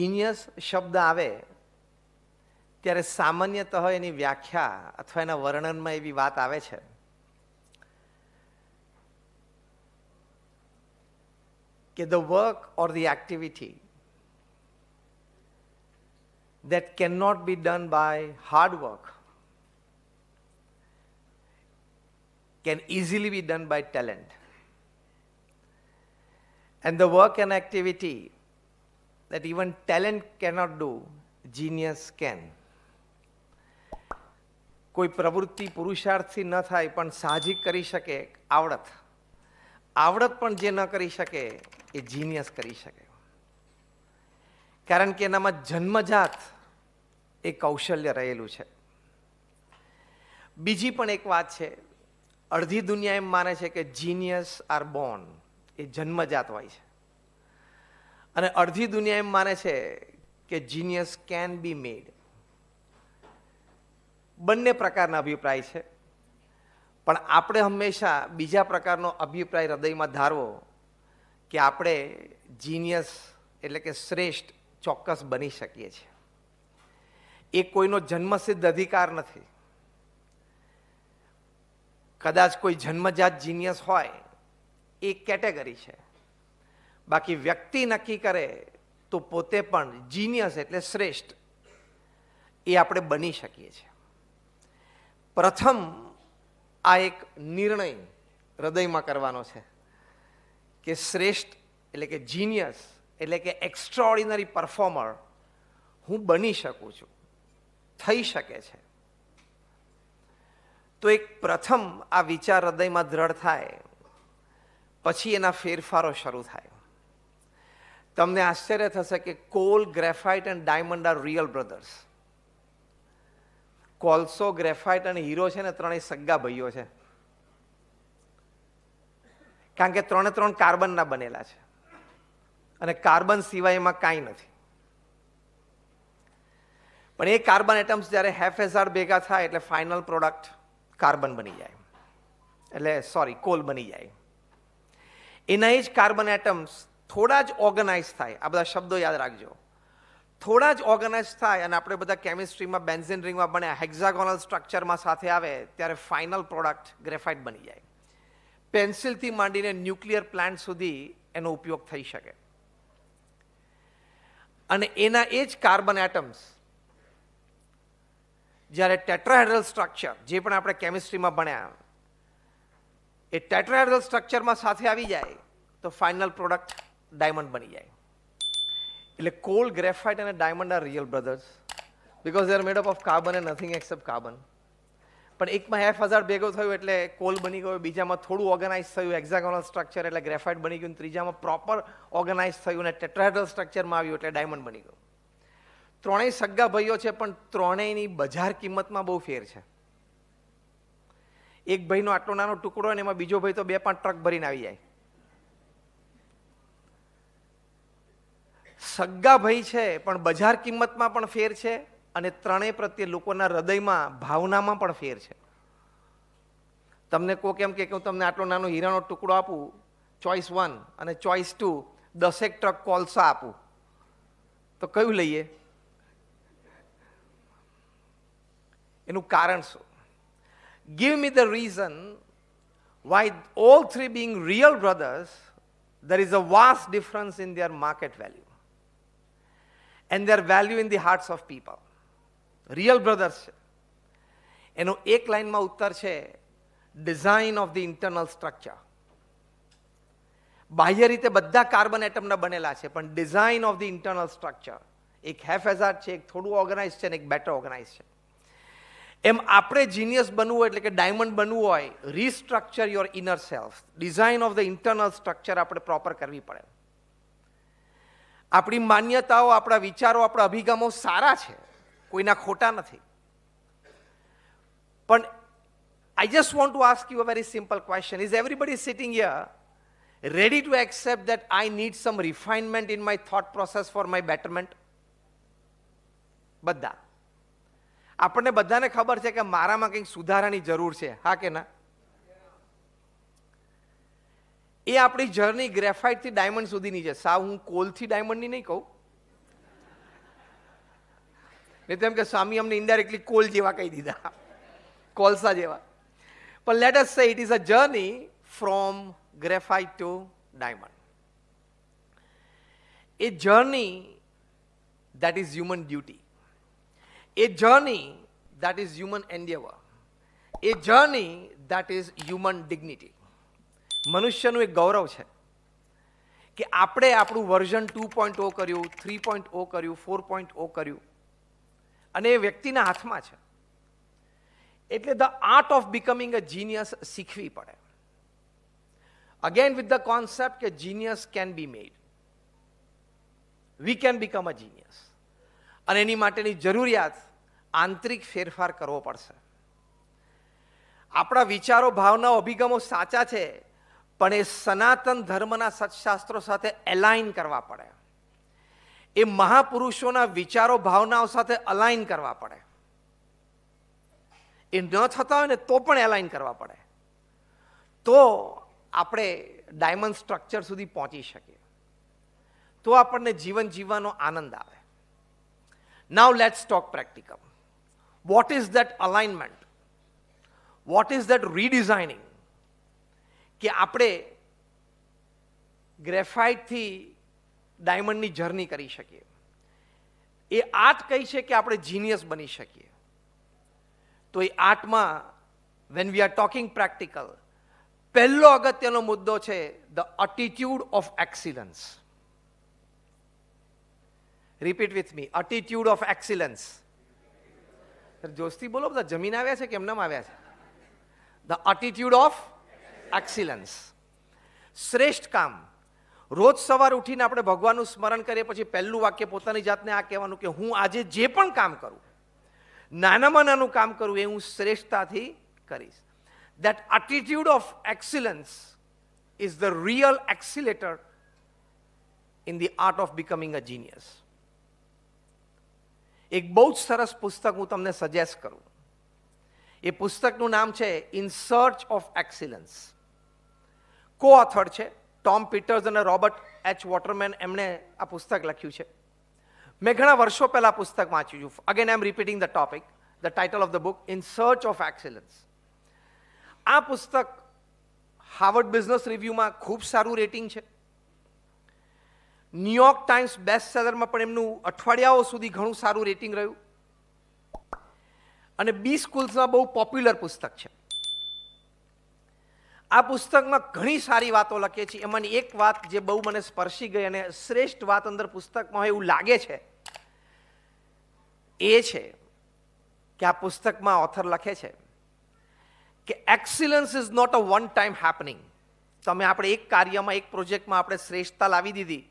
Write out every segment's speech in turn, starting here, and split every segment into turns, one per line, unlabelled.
Genius શબ્દ આવે ત્યારે સામાન્યતઃ એની વ્યાખ્યા અથવા એના વર્ણનમાં એવી વાત આવે છે કે the work or the activity that cannot be done by hard work can easily be done by talent. And the work and activity that even talent cannot do, genius can. કોઈ પ્રવૃત્તિ પુરુષાર્થથી ન થાય પણ સાહજિક કરી શકે આવડત. આવડત પણ જે ન કરી શકે એ જીનિયસ કરી શકે. કારણ કે એનામાં જન્મજાત એ કૌશલ્ય રહેલું છે. બીજી પણ એક વાત છે અડધી દુનિયા એમ માને છે કે જીનિયસ આર બોર્ન એ જન્મજાત હોય છે. અને અડધી દુનિયા એમ માને છે કે જીનિયસ કેન બી મેડ બંને પ્રકારના અભિપ્રાય છે. પણ આપણે હંમેશા બીજા પ્રકારનો અભિપ્રાય હૃદયમાં ધારવો કે આપણે જીનિયસ એટલે કે શ્રેષ્ઠ ચોક્કસ બની શકીએ છીએ. એ કોઈનો જન્મસિદ્ધ અધિકાર નથી. કદાચ કોઈ જન્મજાત જીનિયસ હોય, એ કેટેગરી છે. બાકી વ્યક્તિ નક્કી કરે તો પોતે પણ જીનિયસ એટલે શ્રેષ્ઠ. એ આપણે બની શકીએ છીએ. પ્રથમ આ એક નિર્ણય હૃદયમાં કરવાનો છે કે શ્રેષ્ઠ એટલે કે જીનિયસ એટલે કે એક્સ્ટ્રાઓર્ડિનરી પરફોર્મર હું બની શકું છું. થઈ શકે છે. તો એક પ્રથમ આ વિચાર હૃદયમાં દ્રઢ થાય. પછી એના ફેરફારો શરૂ થાય. તમને આશ્ચર્ય થશે કે coal, graphite and diamond are real brothers. કોલસો, ગ્રેફાઇટ અને હીરો છે ને ત્રણેય સગા ભાઈઓ છે. કારણ કે ત્રણે ત્રણ કાર્બનના બનેલા છે. અને કાર્બન સિવાય એમાં કાંઈ નથી. પણ એ કાર્બન એટમ્સ જ્યારે હેફ હેઝાર્ડ ભેગા થાય એટલે ફાઇનલ પ્રોડક્ટ કાર્બન બની જાય. એટલે સોરી કોલ બની જાય. એના જ કાર્બન એટમ્સ થોડા જ ઓર્ગનાઇઝ થાય. આ બધા શબ્દો યાદ રાખજો. થોડા જ ઓર્ગનાઇઝ થાય અને આપણે બધા કેમિસ્ટ્રીમાં બેન્ઝિન રિંગમાં બને હેક્ઝાગોનલ સ્ટ્રક્ચરમાં સાથે આવે, ત્યારે ફાઇનલ પ્રોડક્ટ ગ્રેફાઇટ બની જાય. પેન્સિલથી માંડીને ન્યુક્લિયર પ્લાન્ટ સુધી એનો ઉપયોગ થઈ શકે. અને એના એ જ કાર્બન એટમ્સ જ્યારે ટેટ્રાહેડ્રલ સ્ટ્રક્ચર જે પણ આપણે કેમિસ્ટ્રીમાં ભણ્યા, એ ટેટ્રાહેડ્રલ સ્ટ્રક્ચરમાં સાથે આવી જાય, તો ફાઇનલ પ્રોડક્ટ ડાયમંડ બની જાય. એટલે કોલ ગ્રેફાઇટ અને diamond are real brothers because they are made up of carbon and nothing except carbon પણ એકમાં હેફ હજાર ભેગો થયું એટલે કોલ બની ગયો, બીજામાં થોડું ઓર્ગનાઇઝ થયું એક્ઝાગોનલ સ્ટ્રક્ચર એટલે ગ્રેફાઇટ બની ગયું ત્રીજામાં પ્રોપર ઓર્ગનાઇઝ થયું અને ટેટ્રાહેડ્રલ સ્ટ્રક્ચરમાં આવ્યું એટલે ડાયમંડ બની ગયું. ત્રણેય સગા ભાઈઓ છે, પણ ત્રણેયની બજાર કિંમતમાં બહુ ફેર છે. એક ભાઈનો આટલો નાનો ટુકડો અને એમાં બીજો ભાઈ તો બે પાંચ ટ્રક ભરીને આવી જાય. સગા ભાઈ છે, પણ બજાર કિંમતમાં પણ ફેર છે અને ત્રણેય પ્રત્યે લોકોના હૃદયમાં, ભાવનામાં પણ ફેર છે. તમને કહો કેમ કે હું તમને આટલો નાનો હીરાનો ટુકડો આપું, ચોઈસ વન અને ચોઈસ ટુ, દસેક ટ્રક કોલસા આપું. તો કયું લઈએ? એનું કારણ શું? Give me the reason why all three being real brothers there is a vast difference in their market value. And there value in the hearts of people real brothers છે એનો એક લાઇનમાં ઉત્તર છે design of the internal structure બાહ્ય રીતે બધા carbon એટમના બનેલા છે, પણ design of the internal structure એક હેફ એઝાર્ડ છે, એક થોડું ઓર્ગનાઇઝ છે, અને એક બેટર ઓર્ગનાઇઝ છે. એમ આપણે જીનિયસ બનવું હોય એટલે કે ડાયમંડ બનવું હોય restructure your inner self design of the internal structure આપણે પ્રોપર કરવી પડે. આપણી માન્યતાઓ, આપણા વિચારો, આપણા અભિગમો સારા છે. કોઈના ખોટા નથી. પણ I just want to ask you a very simple question is everybody sitting here ready to accept that I need some refinement in my thought process for my betterment બધા. આપણને બધાને ખબર છે કે મારામાં કંઈક સુધારાની જરૂર છે. હા કે ના? એ આપણી જર્ની ગ્રેફાઇટથી ડાયમંડ સુધીની છે. સાવ હું કોલથી ડાયમંડની નહીં કહું. નહીં તેમ કે સ્વામી અમને ઇન્ડાયરેક્ટલી કોલ જેવા કહી દીધા. કોલસા જેવા. પણ let us say it is a journey from graphite to diamond a journey that is human duty a journey that is human endeavour a journey that is human dignity. મનુષ્યનું એક ગૌરવ છે કે આપણે આપણું વર્ઝન ટુ પોઈન્ટ ઓ કર્યું three point ઓ કર્યું four point ઓ કર્યું. અને એ વ્યક્તિના હાથમાં છે. એટલે the art of becoming a genius શીખવી પડે. અગેન વિથ ધ કોન્સેપ્ટ કે genius can be made we can become a genius અને એની માટેની જરૂરિયાત આંતરિક ફેરફાર કરવો પડશે. આપણા વિચારો, ભાવનાઓ, અભિગમો સાચા છે પણ એ સનાતન ધર્મના સત્શાસ્ત્રો સાથે એલાઇન કરવા પડે. એ મહાપુરુષોના વિચારો, ભાવનાઓ સાથે અલાઇન કરવા પડે. એ ન થતા હોય ને તો પણ એલાઇન કરવા પડે. તો આપણે ડાયમંડ સ્ટ્રક્ચર સુધી પહોંચી શકીએ. તો આપણને જીવન જીવવાનો આનંદ આવે. Now let's talk practical what is that alignment what is that redesigning કે આપણે ગ્રેફાઇટથી ડાયમંડની જર્ની કરી શકીએ. એ આર્ટ કહી છે કે આપણે જીનિયસ બની શકીએ. તો એ આર્ટમાં when we are talking practical પહેલો અગત્યનો મુદ્દો છે the attitude of excellence repeat with me attitude of excellence જોશથી બોલો, બધા જમીન આવ્યા છે કે એમનામ આવ્યા છે? ધ અટીટ્યુડ ઓફ એક્સિલન્સ શ્રેષ્ઠ કામ. રોજ સવાર ઉઠીને આપણે ભગવાનનું સ્મરણ કરીએ, પછી પહેલું વાક્ય પોતાની જાતને આ કહેવાનું કે હું આજે જે પણ કામ કરું, નાનામાં નાનું કામ કરું, એ હું શ્રેષ્ઠતાથી કરીશ. That attitude of excellence is the real accelerator in the art of becoming a genius એક બહુ જ સરસ પુસ્તક હું તમને સજેસ્ટ કરું. એ પુસ્તકનું નામ છે in search of excellence co author છે ટોમ પીટર્સ અને રોબર્ટ એચ વોટરમેન એમણે આ પુસ્તક લખ્યું છે. મેં ઘણા વર્ષો પહેલાં પુસ્તક વાંચ્યું છું. Again I am repeating the topic the title of the book in search of excellence આ પુસ્તક હાર્વર્ડ બિઝનેસ રિવ્યુમાં ખૂબ સારું રેટિંગ છે. ન્યુયોર્ક ટાઈમ્સ બેસ્ટ સેલરમાં પણ એમનું અઠવાડિયાઓ સુધી ઘણું સારું રેટિંગ રહ્યું. અને બી સ્કૂલ્સમાં બહુ પોપ્યુલર પુસ્તક છે. આ પુસ્તકમાં ઘણી સારી વાતો લખી છે એમાંની એક વાત જે બહુ મને સ્પર્શી ગઈ અને શ્રેષ્ઠ વાત અંદર પુસ્તકમાં હોય એવું લાગે છે, એ છે કે આ પુસ્તકમાં ઓથર લખે છે કે excellence is not a one time happening તમે આપણે એક કાર્યમાં, એક પ્રોજેક્ટમાં આપણે શ્રેષ્ઠતા લાવી દીધી.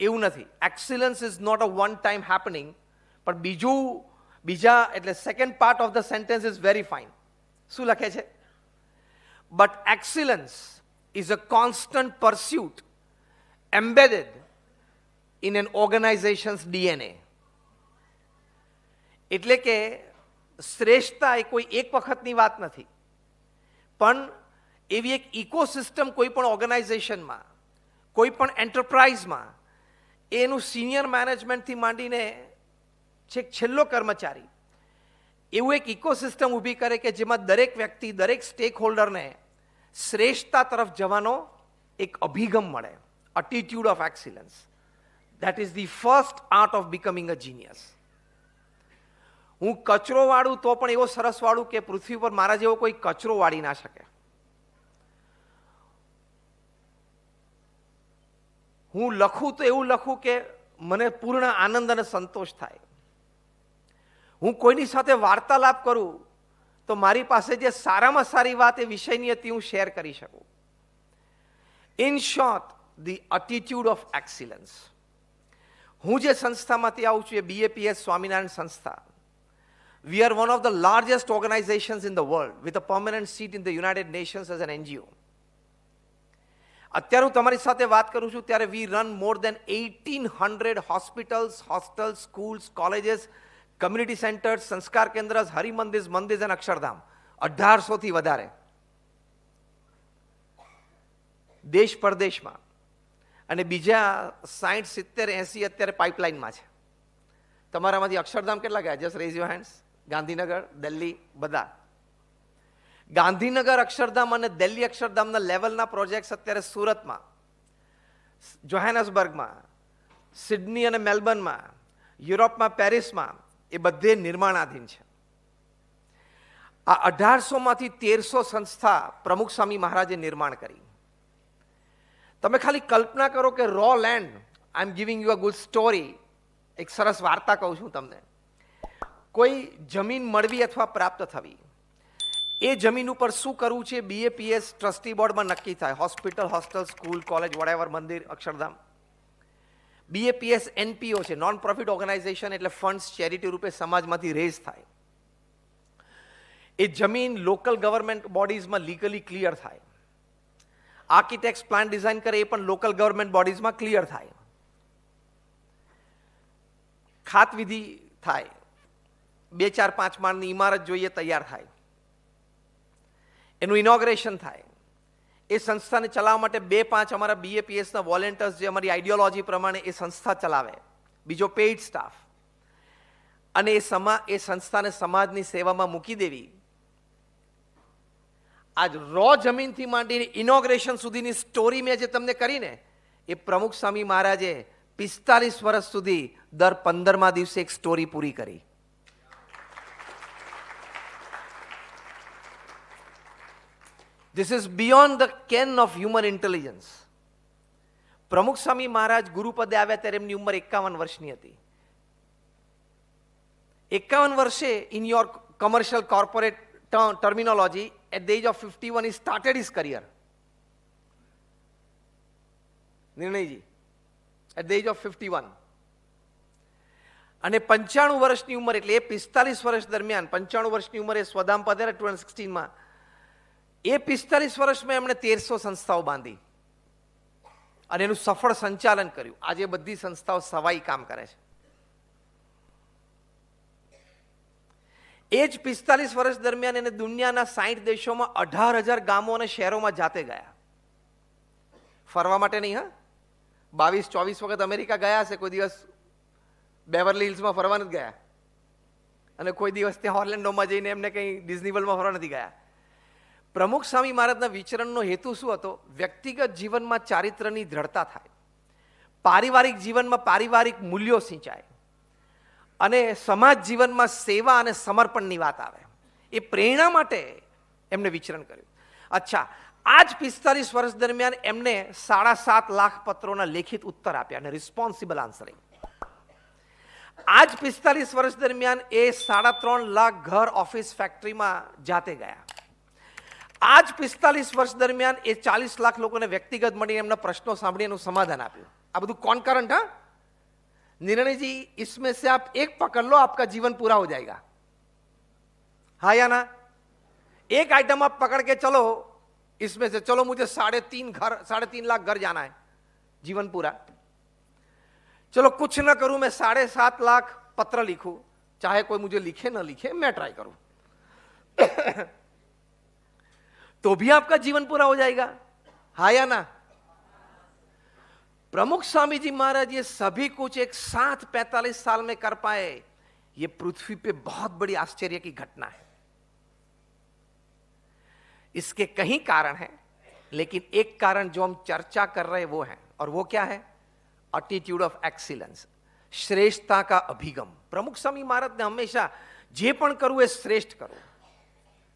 એવું નથી. Excellence is not a one time happening પણ બીજું, બીજા, એટલે second part of the sentence is very fine શું લખે છે? But excellence is a constant pursuit embedded in an organisation's DNA એટલે કે શ્રેષ્ઠતા એ કોઈ એક વખતની વાત નથી. પણ એવી એક ઇકોસિસ્ટમ કોઈ પણ ઓર્ગેનાઇઝેશનમાં કોઈ પણ એન્ટરપ્રાઇઝમાં એનું સિનિયર મેનેજમેન્ટથી માંડીને છેક છેલ્લો કર્મચારી એવું એક ઇકોસિસ્ટમ ઊભી કરે કે જેમાં દરેક વ્યક્તિ, દરેક સ્ટેક હોલ્ડરને શ્રેષ્ઠતા તરફ જવાનો એક અભિગમ મળે. Attitude of excellence that is the first art of becoming a genius હું કચરો વાળું તો પણ એવો સરસ વાળું કે પૃથ્વી પર મારા જેવો કોઈ કચરો વાળી ના શકે. હું લખું તો એવું લખું કે મને પૂર્ણ આનંદ અને સંતોષ થાય. હું કોઈની સાથે વાર્તાલાપ કરું, તો મારી પાસે જે સારામાં સારી વાત એ વિષયની હતી હું શેર કરી શકું. In short the attitude of excellence હું જે સંસ્થામાંથી આવું છું એ બીએપીએસ સ્વામિનારાયણ સંસ્થા. We are one of the largest organisations in the world with a permanent seat in the United Nations as an NGO અત્યારે હું તમારી સાથે વાત કરું છું ત્યારે we run more than eighteen hundred hospitals hostels schools colleges community centres સંસ્કાર કેન્દ્ર હરિમંદિર મંદિર અને અક્ષરધામ અઢારસોથી વધારે દેશ પરદેશમાં અને બીજા સાઠ સિત્તેર એંસી અત્યારે પાઇપલાઇનમાં છે તમારામાંથી અક્ષરધામ કેટલા ગયા just raise you hands Gandhinagar Delhi બધા ગાંધીનગર અક્ષરધામ અને દિલ્હી અક્ષરધામના લેવલના પ્રોજેક્ટ્સ અત્યારે સુરતમાં જોહેનસબર્ગમાં સિડની અને મેલબર્નમાં યુરોપમાં પેરિસમાં એ બધે નિર્માણાધીન છે. આ અઢારસોમાંથી તેરસો સંસ્થા પ્રમુખ સ્વામી મહારાજે નિર્માણ કરી. તમે ખાલી કલ્પના કરો કે raw land I am giving you a good story એક સરસ વાર્તા કહું છું તમને. કોઈ જમીન મળવી અથવા પ્રાપ્ત થવી, એ જમીન ઉપર શું કરવું છે બીએપીએસ ટ્રસ્ટી બોર્ડમાં નક્કી થાય. હોસ્પિટલ હોસ્ટેલ સ્કૂલ કોલેજ વડેવર મંદિર, અક્ષરધામ. બીએપીએસ એનપીઓ છે નોન પ્રોફિટ ઓર્ગેનાઇઝેશન એટલે ફંડ્સ ચેરિટી રૂપે સમાજમાંથી રેઝ થાય. એ જમીન લોકલ ગવર્મેન્ટ બોડીઝમાં લીગલી ક્લિયર થાય. આર્કિટેક્ટ પ્લાન ડિઝાઇન કરે એ પણ લોકલ ગવર્મેન્ટ બોડીઝમાં ક્લિયર થાય. ખાતવિધિ થાય. બે ચાર પાંચ માળની ઇમારત જોઈએ, તૈયાર થાય. એનું ઇનોગ્રેશન થાય. એ સંસ્થાને ચલાવવા માટે બે પાંચ અમારા બીએપીએસના વોલેન્ટિયર્સ જે અમારી આઈડિયોલોજી પ્રમાણે એ સંસ્થા ચલાવે. બીજો પેઇડ સ્ટાફ અને એ સમા, એ સંસ્થાને સમાજની સેવામાં મૂકી દેવી. આજ રો જમીનથી માંડીને ઇનોગ્રેશન સુધીની સ્ટોરી મેં જે તમને કરીને, એ પ્રમુખ સ્વામી મહારાજે પિસ્તાલીસ વર્ષ સુધી દર પંદરમા દિવસે એક સ્ટોરી પૂરી કરી. This is beyond the ken of human intelligence Pramukh Swami Maharaj ગુરુપદે આવ્યા ત્યારે એમની ઉંમર એકાવન વર્ષની હતી. એકાવન વર્ષે in your commercial corporate terminology at the age of fifty one is started is career નિર્ણયજી at the age of fifty one અને પંચાણું વર્ષની ઉંમર એટલે એ પિસ્તાલીસ વર્ષ દરમિયાન, પંચાણું વર્ષની ઉંમરે સ્વધામ પધારે ટુ થાઉઝન્ડ સિક્સટીનમાં એ પિસ્તાલીસ વર્ષમાં એમણે તેરસો સંસ્થાઓ બાંધી અને એનું સફળ સંચાલન કર્યું. આજે બધી સંસ્થાઓ સવાઈ કામ કરે છે. એ જ પિસ્તાલીસ વર્ષ દરમિયાન એને દુનિયાના સાઠ દેશોમાં અઢાર હજાર ગામો અને શહેરોમાં જાતે ગયા. ફરવા માટે નહીં, હા? બાવીસ, ચોવીસ વખત અમેરિકા ગયા હશે, કોઈ દિવસ બેવરલી હિલ્સમાં ફરવા નથી ગયા. અને કોઈ દિવસ ત્યાં ઓર્લેન્ડોમાં જઈને એમને કંઈ ડિઝની વર્લ્ડમાં ફરવા નથી ગયા. પ્રમુખ સ્વામી મહારાજના વિચરણનો હેતુ શું હતો? વ્યક્તિગત જીવનમાં ચારિત્રની દ્રઢતા થાય. પારિવારિક જીવનમાં પારિવારિક મૂલ્યો સિંચાય. અને સમાજ જીવનમાં સેવા અને સમર્પણની વાત આવે. એ પ્રેરણા માટે એમને વિચરણ કર્યું. અચ્છા આ જ પિસ્તાલીસ વર્ષ દરમિયાન એમને સાડા સાત લાખ પત્રોના લેખિત ઉત્તર આપ્યા અને રિસ્પોન્સિબલ આન્સરિંગ આ જ પિસ્તાલીસ વર્ષ દરમિયાન એ સાડા ત્રણ લાખ ઘર ઓફિસ ફેક્ટરીમાં જાતે ગયા. આ જ પિસ્તાલીસ વર્ષ દરમિયાન એ ચાલીસ લાખ લોકોને વ્યક્તિગત મળીને એમના પ્રશ્નો સાંભળી એનું સમાધાન આપ્યું આ બધું કોણ કરંટ હા निर्णय जी इसमें से आप एक पकड़ लो आपका जीवन पूरा हो जाएगा हाँ या ना एक आइटम आप पकड़ के चलो इसमें से चलो मुझे साढ़े तीन घर साढ़े तीन लाख घर जाना है जीवन पूरा चलो कुछ ना करूं मैं साढ़े सात लाख पत्र लिखूं चाहे कोई मुझे लिखे ना लिखे मैं ट्राई करूं तो भी आपका जीवन पूरा हो जाएगा हाँ या ना प्रमुख स्वामी जी महाराज ये सभी कुछ एक साथ पैतालीस साल में कर पाए ये पृथ्वी पे बहुत बड़ी आश्चर्य की घटना है इसके कई कारण हैं लेकिन एक कारण जो हम चर्चा कर रहे वो है और वो क्या है एटीट्यूड ऑफ एक्सीलेंस શ્રેષ્ઠતા કા અભિગમ પ્રમુખ સ્વામી મહારાજને હંમેશા જે પણ કરવું એ શ્રેષ્ઠ કરવું